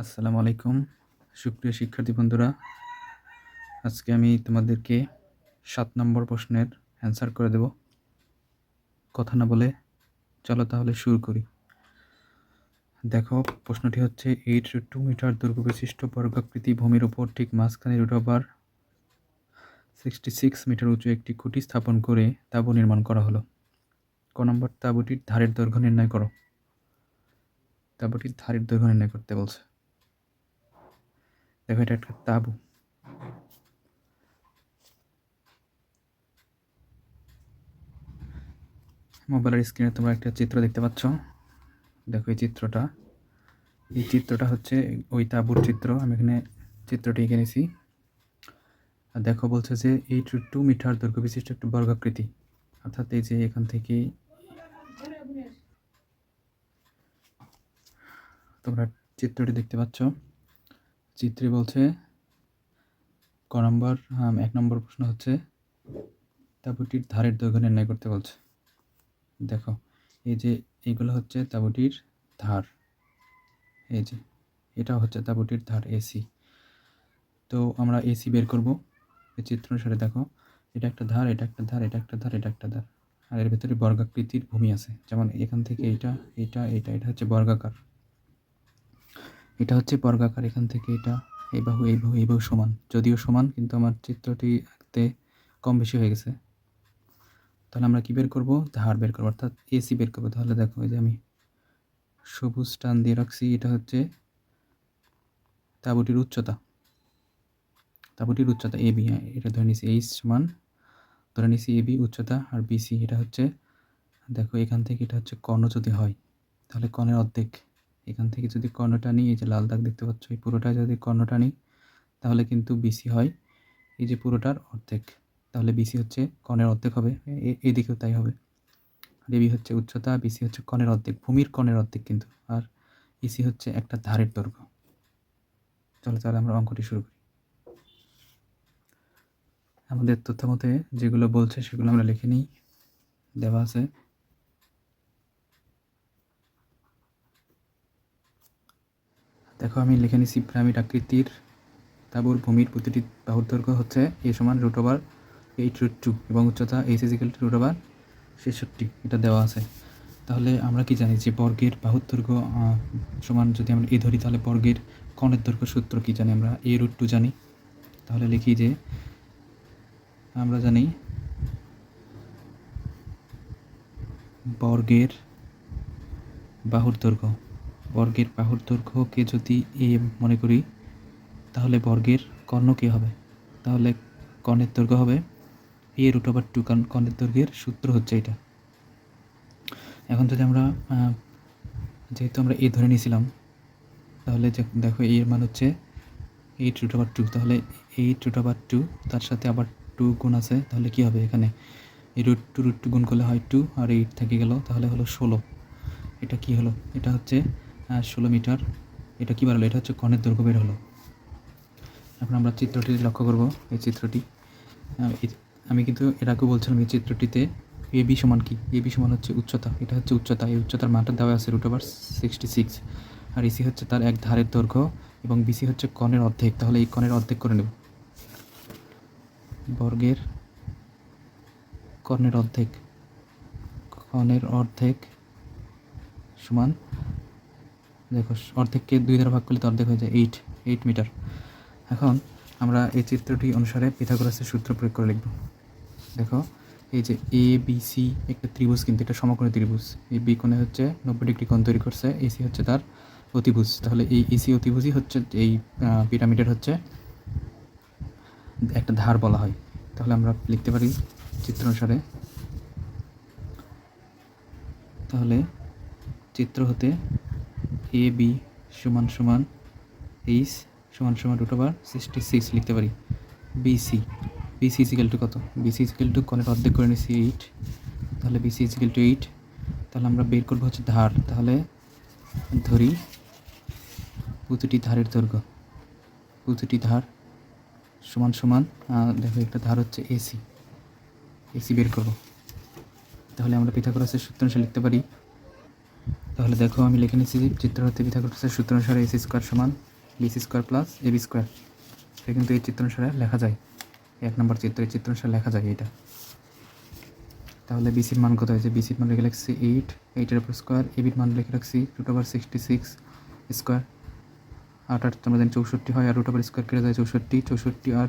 আসসালামু আলাইকুম। সুপ্রিয় শিক্ষার্থী বন্ধুরা, আজকে আমি তোমাদেরকে সাত নম্বর প্রশ্নের অ্যান্সার করে দেব। কথা না বলে চলো তাহলে শুরু করি। দেখো, প্রশ্নটি হচ্ছে এইট টু মিটার দৈর্ঘ্য বিশিষ্ট বর্গাকৃতি ভূমির উপর ঠিক মাঝখানে root over sixty six metre উঁচু একটি খুঁটি স্থাপন করে তাঁবু নির্মাণ করা হলো। ক নম্বর, তাঁবুটির ধারের দৈর্ঘ্য নির্ণয় করো। তাঁবুটির ধারের দৈর্ঘ্য নির্ণয় করতে বলছে। দেখো এটা একটা তাঁবু। মোবাইলের স্ক্রিনে তোমরা একটা চিত্র দেখতে পাচ্ছ। দেখো এই চিত্রটা। এই চিত্রটা হচ্ছে ওই তাঁবুর চিত্র। আমি এখানে চিত্রটি এঁকে নিয়েছি আর দেখো বলছে যে এই টু মিটার দৈর্ঘ্য বিশিষ্ট একটি বর্গাকৃতি। অর্থাৎ এই যে এখান থেকে তোমরা চিত্রটি দেখতে পাচ্ছ। চিত্রে বলছে, ক নম্বর এক নম্বর প্রশ্ন হচ্ছে, তাঁবুটির ধারের দৈর্ঘ্য নির্ণয় করতে বলছে। দেখো, এই যে এইগুলো হচ্ছে তাঁবুটির ধার, এই যে এটা হচ্ছে তাঁবুটির ধার, এসি। তো আমরা এসি বের করব, এই চিত্র অনুসারে দেখো, এটা একটা ধার, এটা একটা ধার, এটা একটা ধার, এটা একটা ধার। আর এর ভেতরে বর্গাকৃতির ভূমি আছে, যেমন এখান থেকে এইটা এটা এটা এটা হচ্ছে বর্গাকার। এটা হচ্ছে বর্গাকার, এখান থেকে এটা, এই বাহু এই বাহু এই বাহু সমান। যদিও সমান, কিন্তু আমার চিত্রটি আঁকতে কম বেশি হয়ে গেছে। তাহলে আমরা কী বের করব? ধার বের করব, অর্থাৎ এসি বের করব। তাহলে দেখো যে আমি সবুজ টান দিয়ে রাখছি, এটা হচ্ছে তাঁবুটির উচ্চতা। তাঁবুটির উচ্চতা, এ বি হ্যাঁ এটা ধরে নিছি এইচ সমান ধরে নিছি এ বি উচ্চতা আর বিসি এটা হচ্ছে, দেখো এখান থেকে এটা হচ্ছে কর্ণ যদি হয়, তাহলে কর্ণের অর্ধেক এখান থেকে যদি কর্ণটা নিই এই যে লাল দাগ দেখতে পাচ্ছ, এই পুরোটা যদি কর্ণটা নিই তাহলে কিন্তু বিসি হয়। এই যে পুরোটার অর্ধেক, তাহলে বিসি হচ্ছে কর্ণের অর্ধেক হবে। এদিকেও তাই হবে। আর এবি হচ্ছে উচ্চতা বিসি হচ্ছে কর্ণের অর্ধেক, ভূমির কর্ণের অর্ধেক কিন্তু। আর ইসি হচ্ছে একটা ধারের দৈর্ঘ্য। চলো তাহলে আমরা অঙ্কটি শুরু করি। আমাদের তথ্য মতে যেগুলো বলছে, সেগুলো আমরা লিখে নিই। দেওয়া আছে দেখো, আমি লিখে নিছি পিরামিড আকৃতির তাবুর ভূমির প্রতিটি বাহুর দৈর্ঘ্য হচ্ছে এ সমান root over eight root two এবং উচ্চতা H equal to root over ছেষট্টি। এটা দেওয়া আছে। তাহলে আমরা কি জানি যে বর্গের বাহুর দৈর্ঘ্য সমান যদি আমরা এ ধরি, তাহলে বর্গের কণের দৈর্ঘ্য সূত্র কী জানি আমরা? এ রুট টু জানি। তাহলে লিখি যে আমরা জানি বর্গের বাহুর দৈর্ঘ্য বর্গের বাহুর দৈর্ঘ্যকে যদি এ মনে করি, তাহলে বর্গের কর্ণ কী হবে? তাহলে কর্ণের দৈর্ঘ্য হবে এ রুট ওভার টু কারণ কর্ণের দৈর্ঘ্যের সূত্র হচ্ছে এটা। এখন যদি আমরা যেহেতু আমরা এ ধরে নিয়েছিলাম, তাহলে দেখো এর মান হচ্ছে এইট রুট ওভার টু তাহলে এইট রুট ওভার টু তার সাথে আবার টু গুণ আছে, তাহলে কী হবে এখানে? এই রুট টু রুট টু গুণ করলে হয় টু আর এইট থেকে গেল, তাহলে হলো ষোলো। এটা কি হলো? এটা হচ্ছে ষোলো মিটার। এটা কী বাড়লো এটা হচ্ছে কর্ণের দৈর্ঘ্য বের হলো। এখন আমরা চিত্রটি লক্ষ্য করব, এই চিত্রটি। আমি কিন্তু এর বলছিলাম এই চিত্রটিতে এ বি সমান কি? এ বি সমান হচ্ছে উচ্চতা। এটা হচ্ছে উচ্চতা। এই উচ্চতার মানটা দেওয়া আছে রুট ওভার সিক্সটি সিক্স আর এসি হচ্ছে তার এক ধারের দৈর্ঘ্য এবং বিসি হচ্ছে কণের অর্ধেক। তাহলে এই কণের অর্ধেক করে নেব। বর্গের কর্ণের অর্ধেক। কণের অর্ধেক সমান দেখো, অর্ধেককে দুই দ্বারা ভাগ করলে তো অর্ধেক হয়ে যায় এইট এইট মিটার এখন আমরা এই চিত্রটি অনুসারে পিথাগোরাসের সূত্র প্রয়োগ করে লিখব। দেখো, এই যে এ বি সি একটা ত্রিভুজ কিন্তু এটা সমকোণী ত্রিভুজ। এই বি কোণে হচ্ছে নব্বই ডিগ্রি কোণ তৈরি করছে এসি হচ্ছে তার অতিভুজ। তাহলে এই এসি অতিভুজই হচ্ছে এই পিরামিডের হচ্ছে একটা ধার বলা হয়। তাহলে আমরা লিখতে পারি চিত্র অনুসারে। তাহলে চিত্র হতে এ বি সমান সমান এইচ সমান সমান রুট ওভার সিক্সটি সিক্স লিখতে পারি। বিসি বিসি ইজিক্যাল টু কত? বিসি ইজিক্যাল টু কনের অর্ধেক করে নিছি এইট তাহলে বিসি ইজিক্যাল টু এইট তাহলে আমরা বের করব হচ্ছে ধার। তাহলে ধরি প্রতিটি ধারের দৈর্ঘ্য। প্রতিটি ধার সমান সমান দেখো একটা ধার হচ্ছে এসি এসি বের করব। তাহলে আমরা পিথাগোরাসের সূত্র লিখতে পারি তাহলে দেখো আমি লিখে নিচ্ছি চিত্র হতে পিথাগোরাসের সূত্র অনুসারে এসি স্কোয়ার সমান BC square plus AB square. এটা কিন্তু এই চিত্র অনুসারে লেখা যায়। এক নম্বর চিত্র, এই চিত্র অনুসারে লেখা যায় এটা। তাহলে বিসির মান কত হয়েছে? বিসির মান লিখে রাখছি এইট এইটের উপর স্কোয়ার এবির মান লিখে রাখছি root over sixty six square আট আট তোমরা জানি চৌষট্টি হয়, আর রুট ওভার স্কোয়ার কেটে যায় চৌষট্টি চৌষট্টি আর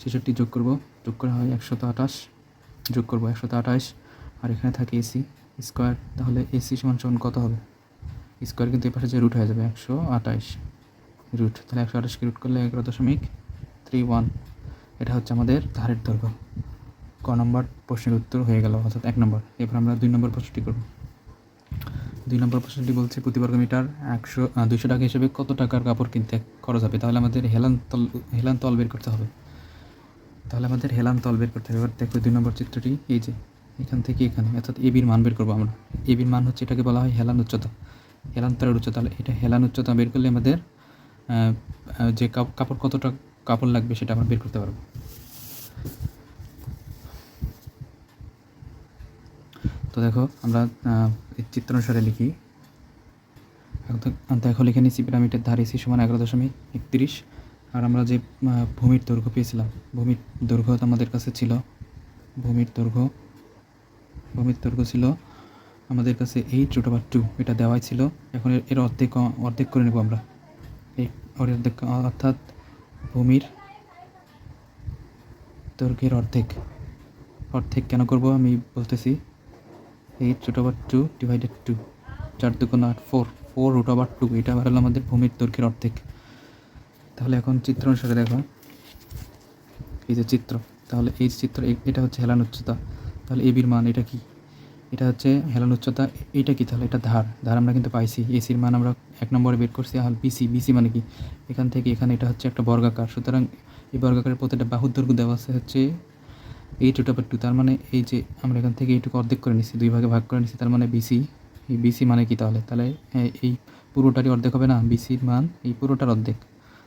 ছেষট্টি যোগ করব, যোগ করা হয় একশত আঠাশ, যোগ করব একশত আঠাশ। আর এখানে থাকে এসি স্কোয়ার, তাহলে এসি সমান সমান কত হবে? স্কোয়ার কিন্তু এপাশে যে রুট হয়ে যাবে একশো আঠাশ রুট তাহলে একশো আঠাশকে রুট করলে এগারো দশমিক থ্রি ওয়ান এটা হচ্ছে আমাদের ধারের দৈর্ঘ্য। ক নম্বর প্রশ্নের উত্তর হয়ে গেল, অর্থাৎ এক নম্বর। এবার আমরা দুই নম্বর প্রশ্নটি করব। দুই নম্বর প্রশ্নটি বলছে, প্রতি বর্গ মিটার একশো দুশো টাকা হিসেবে কত টাকার কাপড় কিনতে খরচ হবে? তাহলে আমাদের হেলান তল হেলান তল বের করতে হবে। তাহলে আমাদের হেলান তল বের করতে হবে। এবার দেখো দুই নম্বর চিত্রটি, এই যে এখান থেকে এখানে অর্থাৎ এবির মান বের করব আমরা। এবির মান হচ্ছে এটাকে বলা হয় হেলান উচ্চতা। হেলান তলের উচ্চতা এটা হেলান উচ্চতা বের করলে আমাদের যে কাপ- কাপড় কতটা কাপড় লাগবে সেটা আমরা বের করতে পারব। তো দেখো আমরা আহ, এই চিত্র অনুসারে লিখি। দেখো লিখে নিচ্ছি পিরামিডের ধারে সি সমান এগারো দশমিক একত্রিশ। আর আমরা যে ভূমির দৈর্ঘ্য পেয়েছিলাম ভূমির দৈর্ঘ্য আমাদের কাছে ছিল ভূমির দৈর্ঘ্য দৈর্ঘ্য ছিল। আমাদের কাছে এইট রুট ওভার টু এটা দেওয়াই ছিল। এখন এর- অর্ধেক অর্ধেক করে নেব আমরা। এই অর্ধেক, অর্থাৎ ভূমির দৈর্ঘ্যের অর্ধেক। অর্ধেক কেন করব আমি বলতেছি। Eight root over two divided to চার দুগুণ আট four four root over two এটা আবার হলো আমাদের ভূমির দৈর্ঘ্যের অর্ধেক। তাহলে এখন চিত্র অনুসারে দেখো। এই যে চিত্র, তাহলে এই চিত্র এটা হচ্ছে হেলান উচ্চতা। তাহলে এবির মান এটা কি? এটা হচ্ছে হেলান উচ্চতা এটা কি তাহলে? এটা ধার। ধার আমরা কিন্তু পাইছি। এসির মান আমরা এক নম্বরে বের করছি আর বিসি। বিসি মানে কি? এখান থেকে এখানে এটা হচ্ছে একটা বর্গাকার। সুতরাং এই বর্গাকারের প্রতিটা বাহুর দৈর্ঘ্য দেওয়া আছে হচ্ছে এইট রুট ওভার টু তার মানে এই যে আমরা এখান থেকে এইটুকু অর্ধেক করে নিচ্ছি দুই ভাগে ভাগ করে নিচ্ছি তার মানে বিসি। এই বিসি মানে কি তাহলে? তাহলে এই পুরোটারই অর্ধেক হবে না? বিসির মান এই পুরোটার অর্ধেক।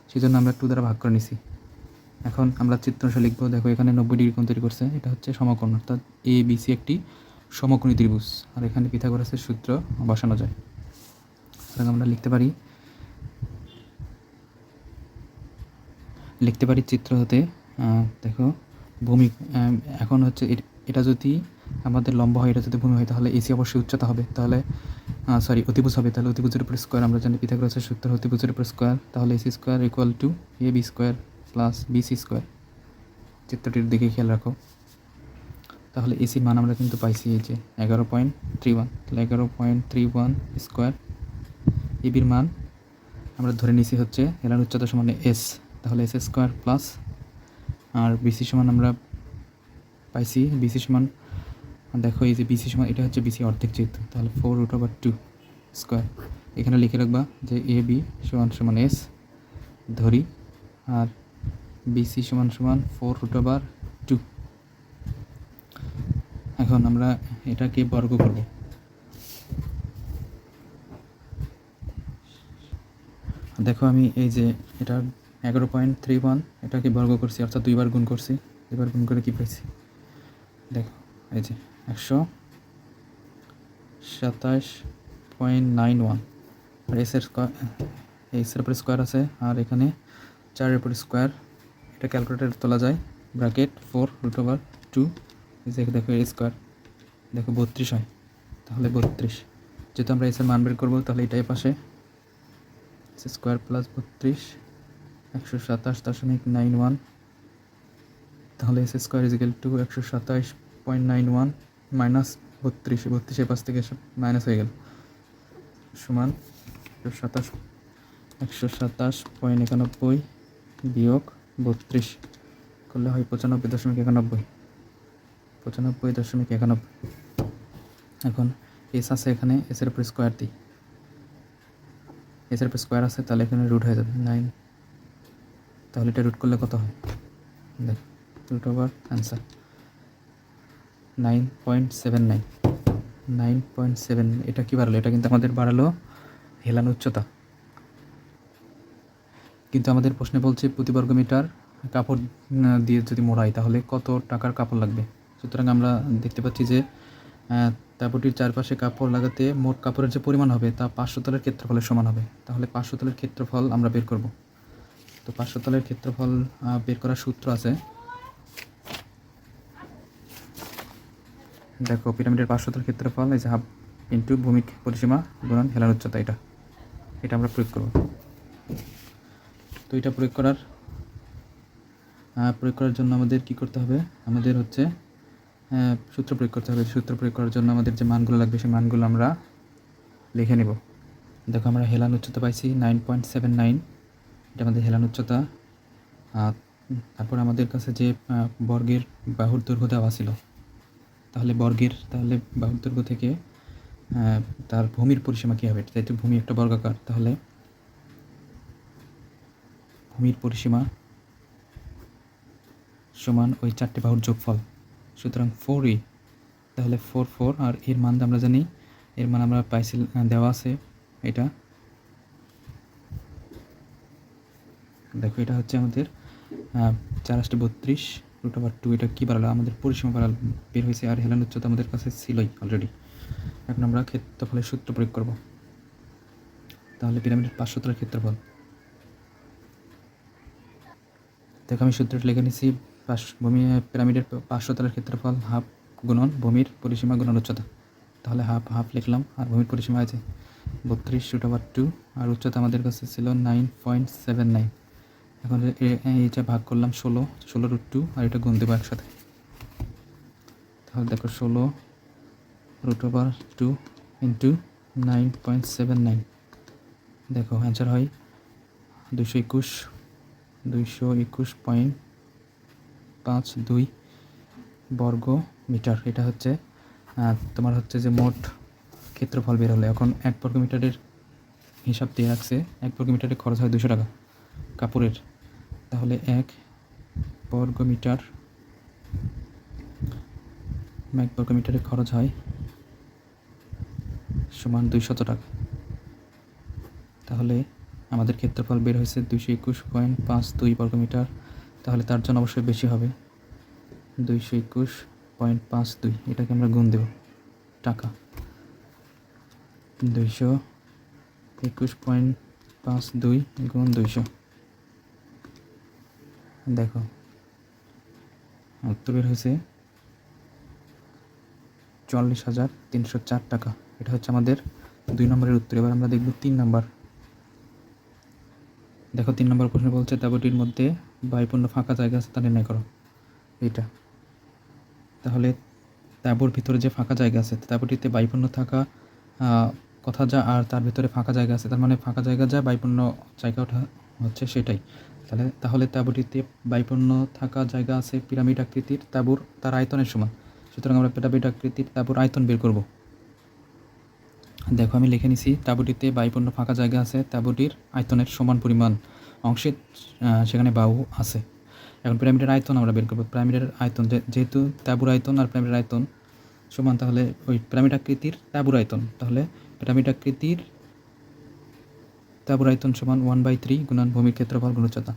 সেই জন্য আমরা টু দ্বারা ভাগ করে নিছি। এখন আমরা চিত্রাংশ লিখব, দেখো এখানে নব্বই ডিগ্রি কোণ তৈরি করছে, এটা হচ্ছে সমকোণ, অর্থাৎ এ বিসি একটি সমকোণী ত্রিভুজ। আর এখানে পিথাগোরাসের সূত্র বসানো যায়। সুতরাং আমরা লিখতে পারি লিখতে পারি চিত্র হতে দেখো, ভূমি এখন হচ্ছে এটা যদি আমাদের লম্বা হয়, এটা যদি ভূমি হয়, তাহলে এসি অবশ্যই উচ্চতা হবে। তাহলে সরি অতিভুজ হবে। তাহলে অতিভুজের উপর স্কোয়ার আমরা জানি পিথাগোরাসের সূত্র অতিভুজের উপর স্কোয়ার তাহলে AC square equal to A B square plus BC square চিত্রটির দিকে খেয়াল রাখো। তাহলে এসির মান আমরা কিন্তু পাইছি এই যে এগারো পয়েন্ট থ্রি ওয়ান। তাহলে এগারো পয়েন্ট থ্রি ওয়ান স্কোয়ার এবির মান আমরা ধরে নিছি হচ্ছে এলার উচ্চতা সমান এস তাহলে এস স্কোয়ার প্লাস আর বিসি সমান আমরা পাইছি বিসি সমান দেখো এই যে বিসি সমান, এটা হচ্ছে বিসি অর্ধেক যেহেতু, তাহলে four root over two square এখানে লিখে রাখবা যে এ বি সমান সমান এস ধরি, আর বিসি সমান সমান ফোর রুট ওভার এখন আমরা এটাকে বর্গ করব। দেখো আমি এই যে এটা এগারো পয়েন্ট থ্রি ওয়ান, এটাকে বর্গ করছি, অর্থাৎ দুইবার গুণ করছি। দুইবার গুণ করে কি পেয়েছি? দেখো, এই যে একশো সাতাশ পয়েন্ট নাইন ওয়ান। আর এসের স্কোয়ার এসের উপরে স্কোয়ার আছে, আর এখানে চারের উপরে স্কোয়ার। এটা ক্যালকুলেটার তোলা যায়, bracket, four, root over two. যে দেখো স্কোয়ার, দেখো বত্রিশ হয়, তাহলে বত্রিশ। যেহেতু আমরা এসের মান বের করব, তাহলে এটাই পাশে। স্কোয়ার প্লাস বত্রিশ, একশো সাতাশ দশমিক নাইন ওয়ান। তাহলে এস স্কোয়ার ইজিক্যাল টু একশো সাতাশ পয়েন্ট নাইন ওয়ান মাইনাস বত্রিশ বত্রিশের পাশ থেকে মাইনাস হয়ে গেল। সমান একশো সাতাশ একশো সাতাশ পয়েন্ট একানব্বই বিয়োগ বত্রিশ, করলে হয় পঁচানব্বই দশমিক একানব্বই। পঁচানব্বই দশমিক একানব্বই। এখন এস আছে এখানে এসের উপর স্কোয়ার দিই এসের উপর স্কোয়ার আছে, তাহলে এখানে রুট হয়ে যাবে নাইন তাহলে এটা রুট করলে কত হয়? দেখ root over answer nine point seven nine nine point seven এটা কী বাড়ালো? এটা কিন্তু আমাদের বাড়ালো হেলান উচ্চতা। কিন্তু আমাদের প্রশ্নে বলছে প্রতি বর্গ মিটার কাপড় দিয়ে যদি মোড়াই তাহলে কত টাকার কাপড় লাগবে? সুতরাং আমরা দেখতে পাচ্ছি যে তাঁবুটির চারপাশে কাপড় লাগাতে মোট কাপড়ের যে পরিমাণ হবে তা পাঁচশো তলের ক্ষেত্রফলের সমান হবে। তাহলে পাঁচশো তলের ক্ষেত্রফল আমরা বের করব। তো পাঁচশো তলের ক্ষেত্রফল বের করার সূত্র আছে। দেখো, পিরামিডের পার্শ্বতল ক্ষেত্রফল, এই যে হাফ ইন্টু ভূমির পরিসীমা গুণন হেলার উচ্চতা, এটা। এটা আমরা প্রয়োগ করব। তো এটা প্রয়োগ করার প্রয়োগ করার জন্য আমাদের কি করতে হবে? আমাদের হচ্ছে সূত্র প্রয়োগ করতে হবে। সূত্র প্রয়োগ করার জন্য আমাদের যে মানগুলো লাগবে, সেই মানগুলো আমরা লিখে নেব। দেখো, আমরা হেলান উচ্চতা পাইছি নাইন পয়েন্ট সেভেন নাইন। এটা আমাদের হেলান উচ্চতা। তারপর আমাদের কাছে যে বর্গের বাহুর দৈর্ঘ্য দেওয়া ছিল, তাহলে বর্গের, তাহলে বাহুর দৈর্ঘ্য থেকে তার ভূমির পরিসীমা কী হবে? যেহেতু ভূমি একটা বর্গাকার, তাহলে ভূমির পরিসীমা সমান ওই চারটে বাহুর যোগফল। সুতরাং ফোর ই তাহলে ফোর ফোর আর এর মান আমরা জানি, এর মান আমরা পাইছিল দেওয়া আছে এটা। দেখো, এটা হচ্ছে আমাদের চার আষ্টে বত্রিশ রুট ওভার টু এটা কী বাড়ালো? আমাদের পরিসীমা বাড়াল, বের হয়েছে, আর হেলান উচ্চতা আমাদের কাছে ছিলই অলরেডি এখন আমরা ক্ষেত্রফলের সূত্র প্রয়োগ করব। তাহলে পিরামিডের পাঁচশোতলের ক্ষেত্রফল। দেখো, আমি সূত্রটা লিখে নিচ্ছি পাঁচ ভূমি পিরামিডের পাঁচশোতলের ক্ষেত্রফল হাফ গুণন ভূমির পরিসীমা গুণন উচ্চতা। তাহলে হাফ হাফ লিখলাম, আর ভূমির পরিসীমা আছে বত্রিশ রুট ওভার টু আর উচ্চতা আমাদের কাছে ছিল নাইন পয়েন্ট সেভেন নাইন এখন এইটা ভাগ করলাম ষোলো ষোলো রুট টু আর এটা গুণ দেবো একসাথে। তাহলে দেখো ষোলো root over two into nine point seven nine দেখো অ্যান্সার হয় দুশো একুশ, দুইশো একুশ পয়েন্ট পাঁচ, দুই বর্গ মিটার। এটা হচ্ছে তোমার হচ্ছে যে মোট ক্ষেত্রফল বের হলো। এখন এক বর্গ মিটারের হিসাব দিয়ে রাখছে, এক বর্গ মিটারের খরচ হয় দুশো টাকা কাপড়ের। তাহলে এক বর্গ মিটার, এক বর্গ মিটারে খরচ হয় সমান দুইশত টাকা। তাহলে আমাদের ক্ষেত্রফল বের হয়েছে দুইশো একুশ পয়েন্ট পাঁচ দুই বর্গমিটার তাহলে তার জন্য অবশ্যই বেশি হবে দুইশো একুশ পয়েন্ট পাঁচ দুই। এটাকে আমরা গুণ দেব। টাকা। দুইশো একুশ পয়েন্ট পাঁচ দুই গুণ দুইশো। দেখো। উত্তর বের হয়েছে চুয়াল্লিশ হাজার তিনশো চার টাকা। এটা হচ্ছে আমাদের দুই নম্বরের উত্তর। এবার আমরা দেখব তিন নম্বর। দেখো তিন নম্বর প্রশ্ন বলছে, তাবুটির মধ্যে বায়ুপূর্ণ ফাঁকা জায়গা আছে তা নির্ণয় করো। এইটা। তাহলে তাঁবুর ভিতরে যে ফাঁকা জায়গা আছে, তাঁবুটিতে বায়ুপূর্ণ থাকা কথা যা আর তার ভিতরে ফাঁকা জায়গা আছে, তার মানে ফাঁকা জায়গা যা বায়ুপূর্ণ জায়গা ওঠা হচ্ছে সেটাই। তাহলে তাহলে তাঁবুটিতে বায়ুপূর্ণ থাকা জায়গা আছে পিরামিড আকৃতির তাঁবুর, তার আয়তনের সমান। সুতরাং আমরা পিরামিড আকৃতির তাঁবুর আয়তন বের করব। দেখো, আমি লিখে নিছি, তাঁবুটিতে বায়ুপূর্ণ ফাঁকা জায়গা আছে, তাঁবুটির আয়তনের সমান পরিমাণ। অংশে সেখানে বাহু আছে। এখন পিরামিডের আয়তন আমরা বের করব। পিরামিডের আয়তন যেহেতু তাঁবুর আয়তন আর পিরামিডের আয়তন সমান, তাহলে ওই পিরামিড আকৃতির তাঁবুর আয়তন। তাহলে পিরামিড আকৃতির তাঁবুর আয়তন সমান ওয়ান বাই থ্রি গুণন ভূমির ক্ষেত্রফল গুণ উচ্চতা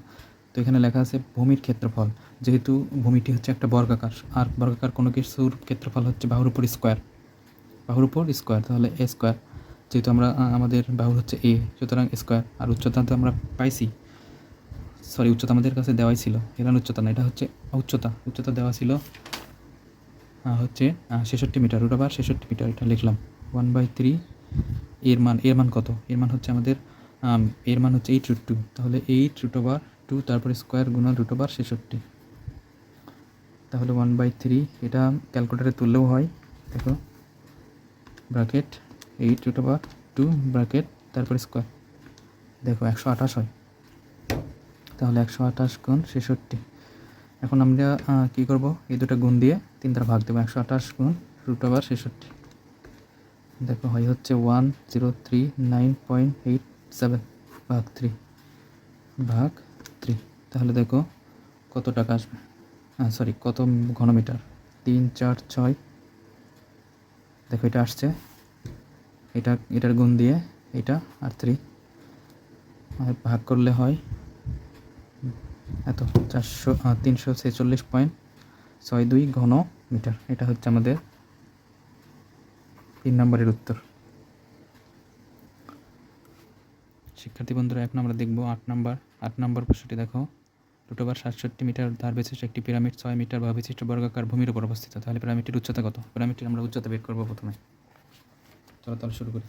তো এখানে লেখা আছে ভূমির ক্ষেত্রফল। যেহেতু ভূমিটি হচ্ছে একটা বর্গাকার, আর বর্গাকার কোনো কিছুর ক্ষেত্রফল হচ্ছে বাহুর উপর স্কোয়ার বাহুর উপর স্কোয়ার তাহলে এ স্কোয়ার যেহেতু আমরা আমাদের বাহুর হচ্ছে এ সুতরাং স্কোয়ার আর উচ্চতা তো আমরা পাইছি। সরি, উচ্চতা আমাদের কাছে দেওয়াই ছিল। এখানে উচ্চতা না, এটা হচ্ছে উচ্চতা। উচ্চতা দেওয়া ছিল হচ্ছে ছেষট্টি মিটার। রুট আবার ছেষট্টি মিটার, এটা লিখলাম। ওয়ান বাই থ্রি এর মান এর মান কত? এর মান হচ্ছে আমাদের এর মান হচ্ছে এইট রুট টু তাহলে এইট রুট ওভার টু তারপরে স্কোয়ার গুণন রুট ওভার ছেষট্টি। তাহলে ওয়ান বাই থ্রি এটা ক্যালকুলেটারে তুললেও হয়। দেখো bracket eight root over two bracket তারপরে স্কোয়ার দেখো, একশো আঠাশ হয়। তাহলে একশো আঠাশ গুণ ছেষট্টি। এখন আমরা কী করব? এই দুটো গুণ দিয়ে তিন দ্বারা ভাগ দেবো। একশো আঠাশ গুণ রুট ওভার ছেষট্টি। দেখো, হয় হচ্ছে one zero three nine point eight seven ভাগ থ্রি ভাগ থ্রি তাহলে দেখো, কত টাকা আসবে? হ্যাঁ সরি কত ঘনমিটার? তিন, চার, ছয়। দেখো, এটা আসছে। এটা, এটার গুণ দিয়ে এটা আর থ্রি আর ভাগ করলে হয় এত, চারশো তিনশো ছেচল্লিশ পয়েন্ট ছয় দুই ঘন মিটার। এটা হচ্ছে আমাদের তিন নম্বরের উত্তর। শিক্ষার্থী বন্ধুরা এখন আমরা দেখব, আট নম্বর। আট নম্বর প্রশ্নটি দেখো। দুটো ওভার সাতষট্টি মিটার ধার বিশিষ্ট একটি পিরামিড, ছয় মিটার বা বিশিষ্ট বর্গাকার ভূমির উপর অবস্থিত। তাহলে পিরামিডটির উচ্চতা কত? পিরামিডটির আমরা উচ্চতা বের করব প্রথমে। চলো তাহলে শুরু করি।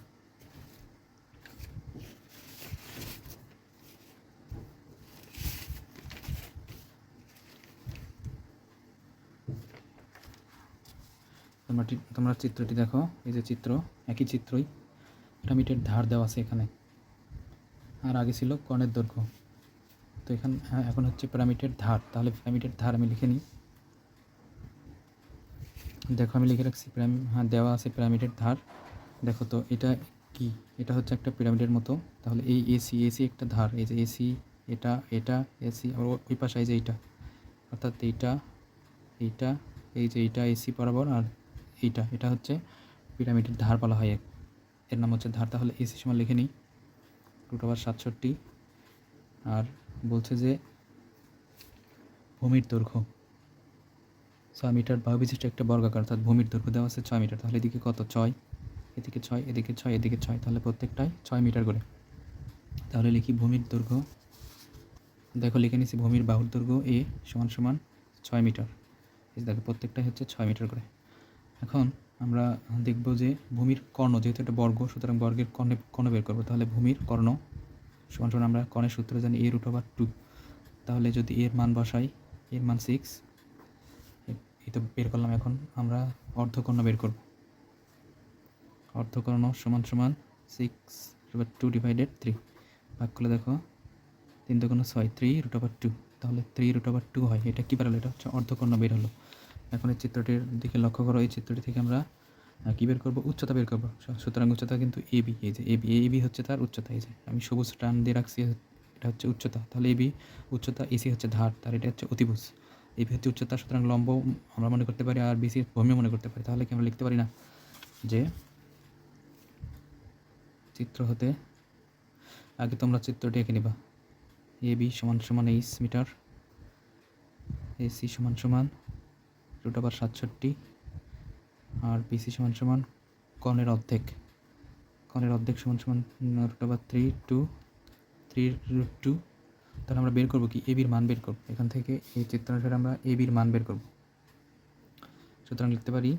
তোমরা তোমরা চিত্রটি দেখো এই যে চিত্র একই চিত্রই। পিরামিডের ধার দেওয়া আছে এখানে। আর আগে ছিল কর্ণের দৈর্ঘ্য। তো এখান হ্যাঁ, এখন হচ্ছে পিরামিডের ধার। তাহলে পিরামিডের ধার আমি লিখে নিই। দেখো আমি লিখে রাখছি পিরামি হ্যাঁ দেওয়া আছে পিরামিডের ধার। দেখো তো এটা কি? এটা হচ্ছে একটা পিরামিডের মতো। তাহলে এই এসি এসি একটা ধার। এই যে এসি এটা এটা এসি আর ওই পাশে এই যে এইটা। অর্থাৎ এইটা এইটা এই যে এইটা এসি বরাবর। আর এইটা, এটা হচ্ছে পিরামিডের ধার বলা হয় এর নাম হচ্ছে ধার। তাহলে এসি সমান লিখে নিই। রুট ওভার সাতষট্টি। আর বলছে যে ভূমির দৈর্ঘ্য। ছয় মিটার বাহু বিশিষ্ট একটা বর্গাকার অর্থাৎ ভূমির দৈর্ঘ্য দেওয়া আছে ছয় মিটার। তাহলে এদিকে কত? ছয়। এদিকে ছয় এদিকে ছয় এদিকে ছয়। তাহলে প্রত্যেকটাই ছয় মিটার করে। তাহলে লিখি ভূমির দৈর্ঘ্য। দেখো লিখে নিচ্ছি ভূমির বাহুর দৈর্ঘ্য এ সমান সমান ছয় মিটার। দেখো, প্রত্যেকটাই হচ্ছে ছয় মিটার করে। এখন আমরা দেখব যে ভূমির কর্ণ, যেহেতু একটা বর্গ, সুতরাং বর্গের কর্ণে কর্ণ বের করব, তাহলে ভূমির কর্ণ সমান সমান আমরা কর্ণের সূত্র জানি এ রুট ওভার টু তাহলে যদি এর মান বসাই এর মান সিক্স এই তো বের করলাম এখন, আমরা অর্ধকর্ণ বের করব। অর্ধকর্ণ সমান সমান six root two divided three ভাগ করলে দেখো, তিন দুগুণ ছয় থ্রি রুট ওভার টু তাহলে থ্রি রুট ওভার টু হয়। এটা কী বেরোলো এটা হচ্ছে অর্ধকর্ণ বের হলো। এখন এই চিত্রটির দিকে লক্ষ্য করো, এই চিত্রটি থেকে আমরা কী বের করব? উচ্চতা বের করব। সুতরাং উচ্চতা কিন্তু এ বি, এই যে এ বি এ বি হচ্ছে তার উচ্চতা, এই যে আমি সবুজ টান দিয়ে রাখছি এটা হচ্ছে উচ্চতা। তাহলে এ বি উচ্চতা এসি হচ্ছে ধার, তার এটা হচ্ছে অতিভুজ। এ বি হচ্ছে উচ্চতা, সুতরাং লম্ব আমরা মনে করতে পারি, আর বি বিসি ভূমি মনে করতে পারি। তাহলে কি আমরা লিখতে পারি না? যে চিত্র হতে আগে তোমরা চিত্রটি এঁকে নিবা। এ বি সমান সমান এইচ মিটার এসি সমান সমান রুট ওভার সাতষট্টি, আর বিসি সমান সমান কর্ণের অর্ধেক। কর্ণের অর্ধেক সমান সমান root over three two three root two তাহলে আমরা বের করব কি? এ বির মান বের করব। এখান থেকে এই চিত্র অনুসারে আমরা এ বির মান বের করব। সুতরাং লিখতে পারি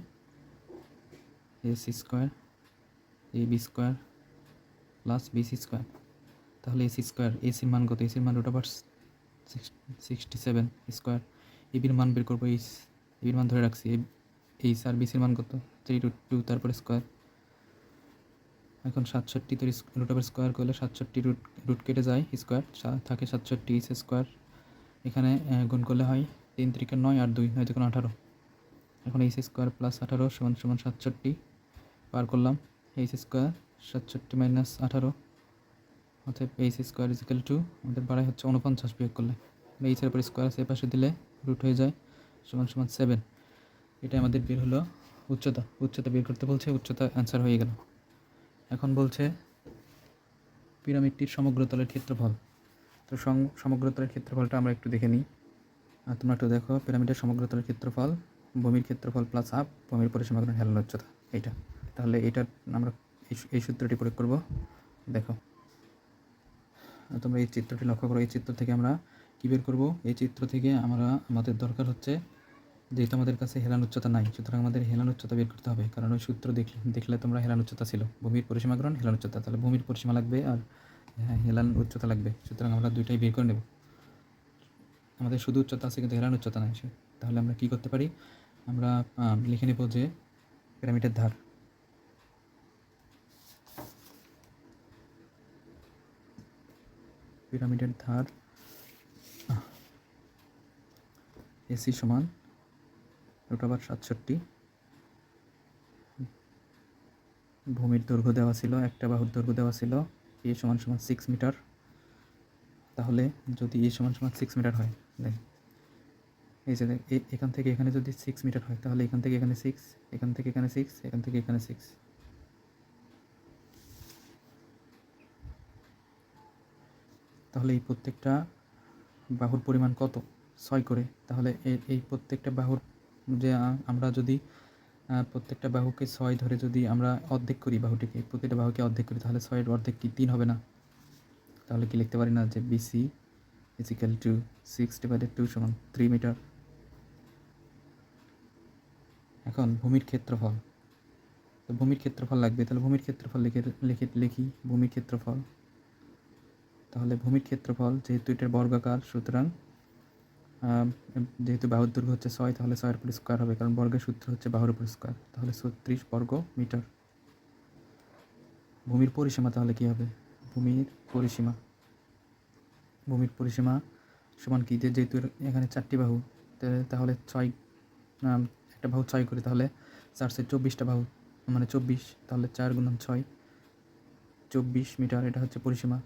A C square A B square plus BC square তাহলে এসি স্কোয়ার এসির মান কত? এসির মান root over sixty seven square এবির মান বের করব এইচ এবির মান ধরে রাখছি। এইচ আর বিসির মান কত? থ্রি রুট টু তারপরে স্কোয়ার এখন সাতষট্টি তো রুট ওভার স্কোয়ার করলে সাতষট্টি রুট রুট কেটে যায় স্কোয়ার থাকে সাতষট্টি এইচ স্কোয়ার এখানে গুণ করলে হয় তিন তিরিকে নয় আর দুই, নয় তখন আঠারো। এখন এইচ স্কোয়ার প্লাস আঠারো সমান সমান সাতষট্টি। পার করলাম। এইচ স্কোয়ার সাতষট্টি মাইনাস আঠারো। অতএব এইচ স্কোয়ার ইজিক্যাল টু আমাদের বাড়াই হচ্ছে উনপঞ্চাশ বিয়োগ করলে। এইচের উপর স্কোয়ার আছে পাশে দিলে রুট হয়ে যায়। সমান সমান সেভেন এটা আমাদের বের হলো উচ্চতা। উচ্চতা বের করতে বলছে, উচ্চতা অ্যান্সার হয়ে গেল। এখন বলছে পিরামিডটির সমগ্রতলের ক্ষেত্রফল। তো সম- সমগ্রতলের ক্ষেত্রফলটা আমরা একটু দেখে নিই। আর তোমরা একটু দেখো, পিরামিডের সমগ্রতলের ক্ষেত্রফল, ভূমির ক্ষেত্রফল প্লাস আপ ভূমির পরিসীমাকরণ হেলান উচ্চতা। এইটা। তাহলে এটা আমরা এই সূত্রটি প্রয়োগ করব। দেখো। তোমরা এই চিত্রটি লক্ষ্য করো, এই চিত্র থেকে আমরা কী বের করব? এই চিত্র থেকে আমরা আমাদের দরকার হচ্ছে যেহেতু আমাদের কাছে হেলান উচ্চতা নাই সুতরাং আমাদের হেলান উচ্চতা বের করতে হবে। কারণ ওই সূত্র দেখলে দেখলে তোমরা হেলান উচ্চতা ছিল। ভূমির পরিসীমা গ্রহণ হেলান উচ্চতা। তাহলে ভূমির পরিসীমা লাগবে আর হ্যাঁ, হেলান উচ্চতা লাগবে। সুতরাং আমরা দুইটাই বের করে নেব। আমাদের শুধু উচ্চতা আছে কিন্তু হেলান উচ্চতা নাই। তাহলে আমরা কি করতে পারি? আমরা লিখে নেব যে পিরামিডের ধার। পিরামিডের ধার এসি সমান রুট ওভার সাতষট্টি। ভূমির দৈর্ঘ্য দেওয়া ছিল একটা বাহুর দৈর্ঘ্য দেওয়া ছিল এ সমান সমান সিক্স মিটার তাহলে যদি এ সমান সমান সিক্স মিটার হয় দেখ এই যে দেখ, এখান থেকে এখানে যদি সিক্স মিটার হয় তাহলে এখান থেকে এখানে সিক্স এখান থেকে এখানে সিক্স এখান থেকে এখানে সিক্স তাহলে এই প্রত্যেকটা বাহুর পরিমাণ কত? ছয় করে, তাহলে এ- এই প্রত্যেকটা বাহুর যে আমরা যদি প্রত্যেকটা বাহুকে ছয় ধরে যদি আমরা অর্ধেক করি বাহুটিকে প্রতিটা বাহুকে অর্ধেক করি, তাহলে ছয়ের অর্ধেক কি তিন হবে না? তাহলে কি লিখতে পারি না যে BC equal to six divided to সমান থ্রি মিটার এখন ভূমির ক্ষেত্রফল। তো ভূমির ক্ষেত্রফল লাগবে, তাহলে ভূমির ক্ষেত্রফল লিখে লিখে, লিখি ভূমির ক্ষেত্রফল। তাহলে ভূমির ক্ষেত্রফল যেহেতু এটার বর্গাকার, সুতরাং যেহেতু বাহুর দৈর্ঘ্য হচ্ছে ছয়, তাহলে ছয়ের উপর স্কোয়ার হবে, কারণ বর্গের সূত্র হচ্ছে বাহুর উপর স্কোয়ার তাহলে ছত্রিশ বর্গ মিটার। ভূমির পরিসীমা তাহলে কী হবে? ভূমির পরিসীমা। ভূমির পরিসীমা সমান কি? যেহেতু এখানে চারটি বাহু তাহলে ছয় একটা বাহু ছয় করে, তাহলে চারশো চব্বিশটা বাহু মানে চব্বিশ, তাহলে চার গুণন ছয়, চব্বিশ মিটার, এটা হচ্ছে পরিসীমা।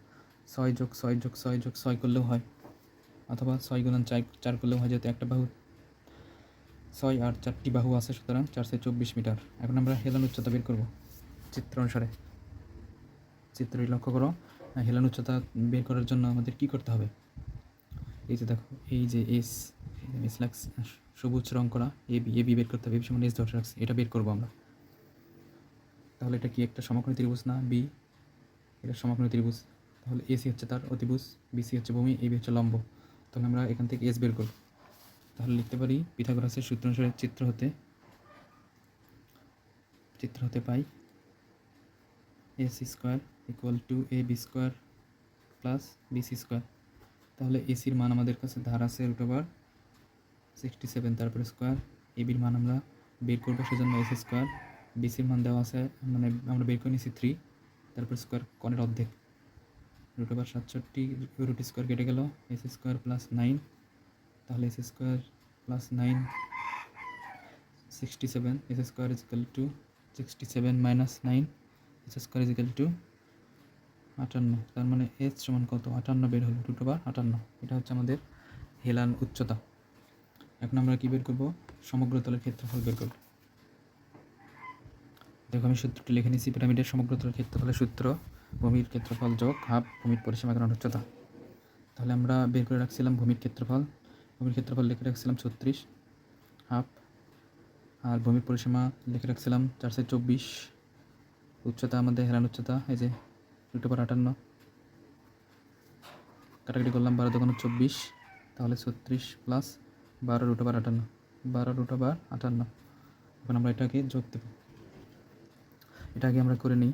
ছয় যোগ ছয় যোগ ছয় যোগ ছয় করলেও হয়। অথবা ছয় গুণন চার চার করলেও হয় যেহেতু একটা বাহু। ছয় আর চারটি বাহু আছে সুতরাং চারশো চব্বিশ মিটার। এখন আমরা হেলান উচ্চতা বের করব। চিত্র অনুসারে। চিত্রটি লক্ষ্য করো। হেলান উচ্চতা বের করার জন্য আমাদের কি করতে হবে? এই যে দেখো, এই যে এস এস লাক্স সবুজ রং করা এ বি এ বি বের করতে হবে। সমান এস ধরে রাখছি। এটা বের করব আমরা। তাহলে এটা কি একটা সমকোণী ত্রিভুজ না বি এটা সমকোণী ত্রিভুজ। তাহলে এসি হচ্ছে তার অতিভুজ বিসি হচ্ছে ভূমি এবি হচ্ছে লম্ব। তাহলে আমরা এখান থেকে এস বের করব। তাহলে লিখতে পারি পিথাগোরাসের সূত্র অনুসারে চিত্র হতে চিত্র হতে পাই S square equal to A B square plus BC square তাহলে এসির মান আমাদের কাছে ধার আছে রুট ওভার সিক্সটি সেভেন তারপরে স্কোয়ার এবির মান আমরা বের করব সেজন্য এস স্কোয়ার বিসির মান দেওয়া আছে মানে আমরা বের করে নিয়েছি থ্রি তারপর স্কোয়ার কনের অর্ধেক। রুট ওভার সাতষট্টি, রুট স্কোয়ার কেটে গেল, এস স্কোয়ার প্লাস নাইন। তাহলে S square plus nine, sixty seven, S square equal to sixty seven minus nine, S square equal to আটান্ন। তার মানে এস সমান কত? আটান্ন বের হলো, রুট ওভার আটান্ন। এটা হচ্ছে আমাদের হেলান উচ্চতা। এখন আমরা কি বের করব? সমগ্র তলের ক্ষেত্রফল বের করব। দেখো আমি সূত্রটি লিখে নিয়েছি, পিরামিডের সমগ্র তলের ক্ষেত্রফলের সূত্র। ভূমির ক্ষেত্রফল যোগ হাফ ভূমির পরিসীমা গ্রহণ উচ্চতা তাহলে আমরা বের করে রাখছিলাম ভূমির ক্ষেত্রফল। ভূমির ক্ষেত্রফল লিখে রাখছিলাম ছত্রিশ, হাফ, আর ভূমির পরিসীমা লিখে রাখছিলাম চারশো চব্বিশ। উচ্চতা আমাদের হেলান উচ্চতা, এই যে রুট ওভার আটান্ন। কাটাকাটি করলাম বারো দোকানো চব্বিশ, তাহলে ছত্রিশ প্লাস বারো রুট ওভার আটান্ন। বারো রুট বার আটান্ন। এখন আমরা এটাকে যোগ দেব। এটাকে আমরা করে নিই।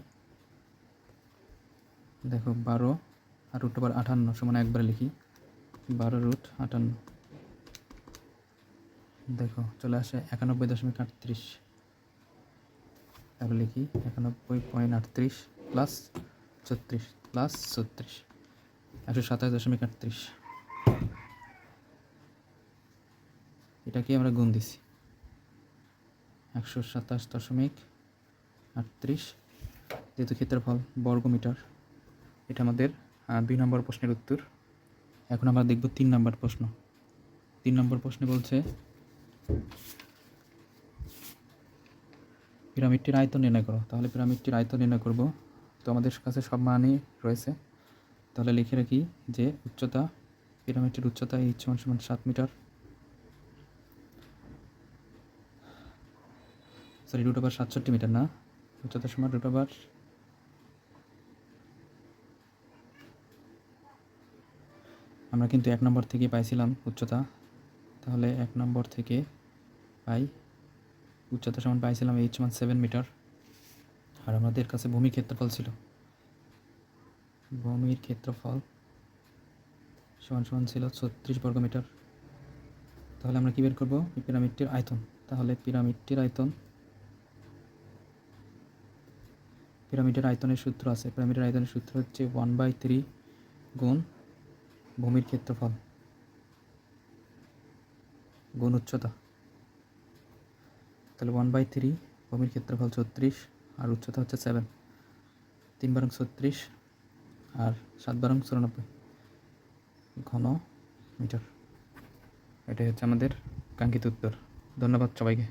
দেখো বারো আর রুট ওভার আটান্ন সমান একবারে লিখি। বারো রুট আটান্ন দেখো, চলে আসে একানব্বই দশমিক আটত্রিশ। তাহলে লিখি একানব্বই পয়েন্ট আটত্রিশ প্লাস ছত্রিশ প্লাস ছত্রিশ। একশো সাতাশ দশমিক আটত্রিশ। এটাকে আমরা গুণ দিছি। একশো সাতাশ দশমিক আটত্রিশ, যেহেতু ক্ষেত্রফল বর্গমিটার। এটা আমাদের দুই নম্বর প্রশ্নের উত্তর। এখন আমরা দেখব তিন নম্বর প্রশ্ন। তিন নম্বর প্রশ্নে বলছে, পিরামিডটির আয়তন নির্ণয় করো। তাহলে পিরামিডটির আয়তন নির্ণয় করব। তো আমাদের কাছে সব মানই রয়েছে। তাহলে লিখে রাখি যে উচ্চতা, পিরামিডটির উচ্চতা এই সমান সমান সাত মিটার। সরি রুট ওভার সাতষট্টি মিটার না। উচ্চতা সমান রুট ওভার আমরা কিন্তু এক নম্বর থেকে পাইছিলাম উচ্চতা। তাহলে এক নম্বর থেকে পাই উচ্চতা সমান পাইছিলাম এইচ ওয়ান সেভেন মিটার আর আমাদের কাছে ভূমির ক্ষেত্রফল ছিল। ভূমির ক্ষেত্রফল সমান সমান ছিল ছত্রিশ বর্গ মিটার তাহলে আমরা কী বের করব? পিরামিডটির আয়তন। তাহলে পিরামিডটির আয়তন পিরামিডের আয়তনের সূত্র আছে। পিরামিডের আয়তনের সূত্র হচ্ছে ওয়ান বাই থ্রি গুণ ভূমির ক্ষেত্রফল। গুণ উচ্চতা। তাহলে ওয়ান বাই থ্রি ভূমির ক্ষেত্রফল ছত্রিশ, আর উচ্চতা হচ্ছে সেভেন তিন বারং ছত্রিশ, আর সাত বারং চুরানব্বই। ঘন মিটার। এটাই হচ্ছে আমাদের কাঙ্ক্ষিত উত্তর। ধন্যবাদ সবাইকে।